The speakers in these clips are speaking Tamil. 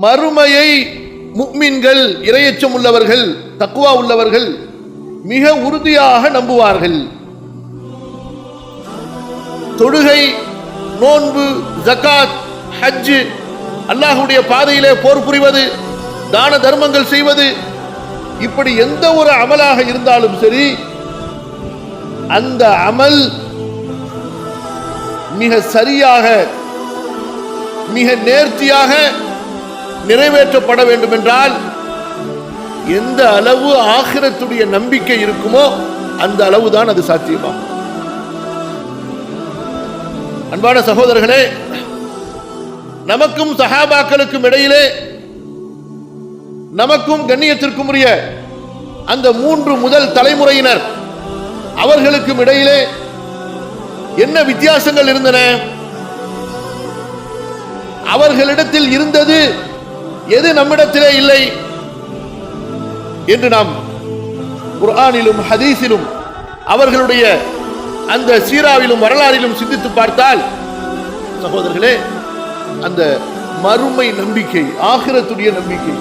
மறுமையை முக்மின்கள் இரையச்சம் உள்ளவர்கள் தக்குவா உள்ளவர்கள் மிக உறுதியாக நம்புவார்கள். தொழுகை நோன்பு ஜக்காத் ஹஜ் அல்லாஹுடைய பாதையிலே போர் புரிவது தான தர்மங்கள் செய்வது இப்படி எந்த ஒரு அமலாக இருந்தாலும் சரி அந்த அமல் மிக சரியாக மிக நேர்த்தியாக நிறைவேற்றப்பட வேண்டும் என்றால் எந்த அளவு ஆகிரத்துடைய நம்பிக்கை இருக்குமோ அந்த அளவுதான் அது சாத்தியமாகும். அன்பான சகோதரர்களே நமக்கும் சஹாபாக்களுக்கும் இடையிலே நமக்கும் கண்ணியத்திற்கும் உரிய அந்த மூன்று முதல் தலைமுறையினர் அவர்களுக்கும் இடையிலே என்ன வித்தியாசங்கள் இருந்தன? அவர்களிடத்தில் இருந்தது எது நம்மிடத்திலே இல்லை என்று நாம் குர்ஆனிலும் ஹதீஸிலும் அவர்களுடைய அந்த சீராவிலும் வரலாறிலும் சிந்தித்து பார்த்தால் சகோதரர்களே அந்த மறுமை நம்பிக்கை ஆகிரத்துடைய நம்பிக்கை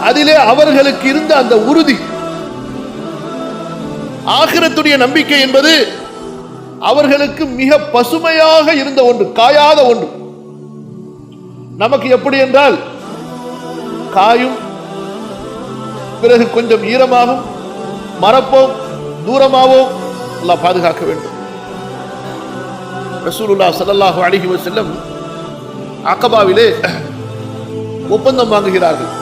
அதிலே அவர்களுக்கு இருந்த அந்த உறுதி ஆகிரத்துடைய நம்பிக்கை என்பது அவர்களுக்கு மிக பசுமையாக இருந்த ஒன்று காயாத ஒன்று. நமக்கு எப்படி என்றால் காயும். பிறகு கொஞ்சம் ஈரமாகும் மறப்போம் தூரமாவோம் அல்லாஹ் பாதுகாக்க வேண்டும். ரசூலுல்லா சல்லாஹூ அழகி செல்லம் அக்கபாவிலே ஒப்பந்தம் வாங்குகிறார்கள்.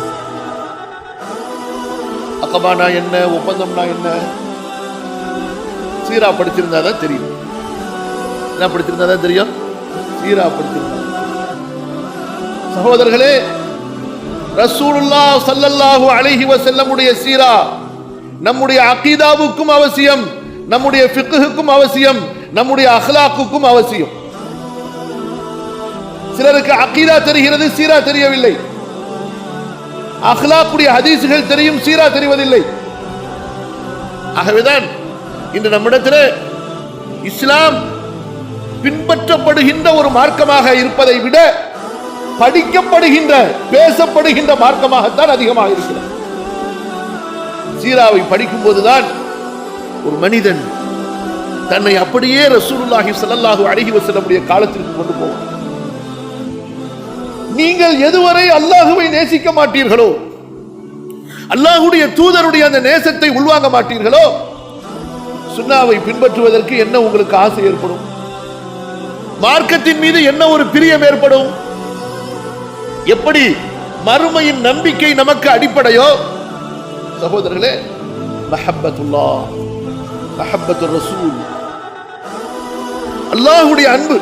அக்கபானா என்ன ஒப்பந்தம்னா என்ன? சீரா படிச்சிருந்தா தான் தெரியும். என்ன படிச்சிருந்தா தான் தெரியும்? சீரா படிச்சிருந்தா சகோதரர்களே ரசூலுல்லாஹ் சல்லல்லாஹு அலைஹி வசல்லமுடைய சீரா நம்முடைய அகீதாவுக்கும் அவசியம் நம்முடைய ஃபிக்குக்கும் அவசியம் நம்முடைய அஹ்லாக்குக்கும் அவசியம். சிலருக்கு அகீதா தெரிகிறது சீரா தெரியவில்லை. அஹ்லாக்குடைய ஹதீசுகள் தெரியும் சீரா தெரிவதில்லை. ஆகவேதான் இன்று நம்மிடத்தில் இஸ்லாம் பின்பற்றப்படுகின்ற ஒரு மார்க்கமாக இருப்பதை விட படிக்கப்படுகின்ற பேசப்படுகின்ற மார்க்கமாகத்தான் அதிகமாக இருக்கிறது. சீராவை படிக்கும் போதுதான் ஒரு மனிதன் தன்னை அப்படியே ரசூலுல்லாஹி ஸல்லல்லாஹு அலைஹி வஸல்லமுடைய காலத்திற்கு கொண்டு போவான். நீங்கள் எதுவரை அல்லாஹுவை நேசிக்க மாட்டீர்களோ அல்லாஹுடைய தூதருடைய அந்த நேசத்தை உள்வாங்க மாட்டீர்களோ சுண்ணாவை பின்பற்றுவதற்கு என்ன உங்களுக்கு ஆசை ஏற்படும்? மார்க்கத்தின் மீது என்ன ஒரு பிரியம் ஏற்படும்? எப்படி மறுமையின் நம்பிக்கை நமக்கு அடிப்படையோ? சகோதரர்களே மஹப்பத்துல்லா மஹப்பத்து ரசூல். அல்லாஹுடைய அன்பு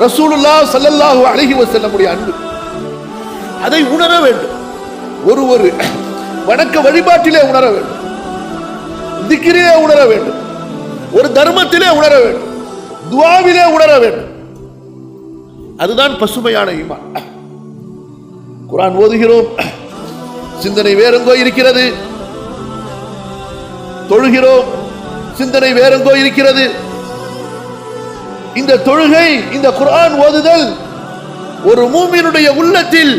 ரசூலுல்லா சல்லல்லாஹு அழகி வசல்லமுடைய அன்பு. அதை உணர வேண்டும். ஒரு ஒரு வணக்க வழிபாட்டிலே உணர வேண்டும். திக்கிரிலே உணர வேண்டும். ஒரு தர்மத்திலே உணர வேண்டும். துவாவிலே உணர வேண்டும். அதுதான் பசுமையான ஈமான். குரான் ஓதுகிறோம். சிந்தனை வேறெங்கோ இருக்கிறது. தொழுகிறோம். சிந்தனை வேறெங்கோ இருக்கிறது. இந்த தொழுகை இந்த குரான் ஓதுதல் ஒரு மூமியினுடைய உள்ளத்தில்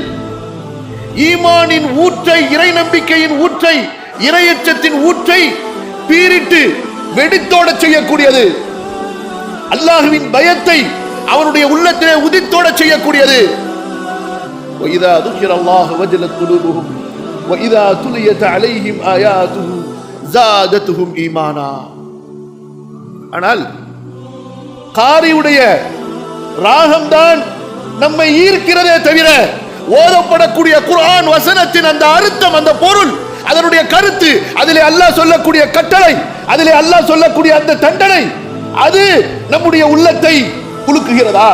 ஈமானின் ஊற்றை இறை நம்பிக்கையின் ஊற்றை இரையச்சத்தின் ஊற்றை பீரிட்டு வெடித்தோட செய்யக்கூடியது. அல்லாஹுவின் பயத்தை அவனுடைய உள்ளத்திலே உதித்தோட செய்யக்கூடியது. وإذا ذكر الله وجلت قلوبهم وإذا تليت عليهم آياته زادتهم ஈமானா ஆனால் காரியுடைய ராகம்தான் நம்மை ஈர்க்கிறதே தவிர ஓதப்படக்கூடிய குர்ஆன் வசனத்தின் அந்த அர்த்தம் அந்த பொருள் அதனுடைய கருத்து அதிலே அல்லாஹ் சொல்லக்கூடிய கட்டளை அதிலே அல்லாஹ் சொல்லக்கூடிய அந்த தண்டனை அது நம்முடைய உள்ளத்தை குலுக்குகிறதா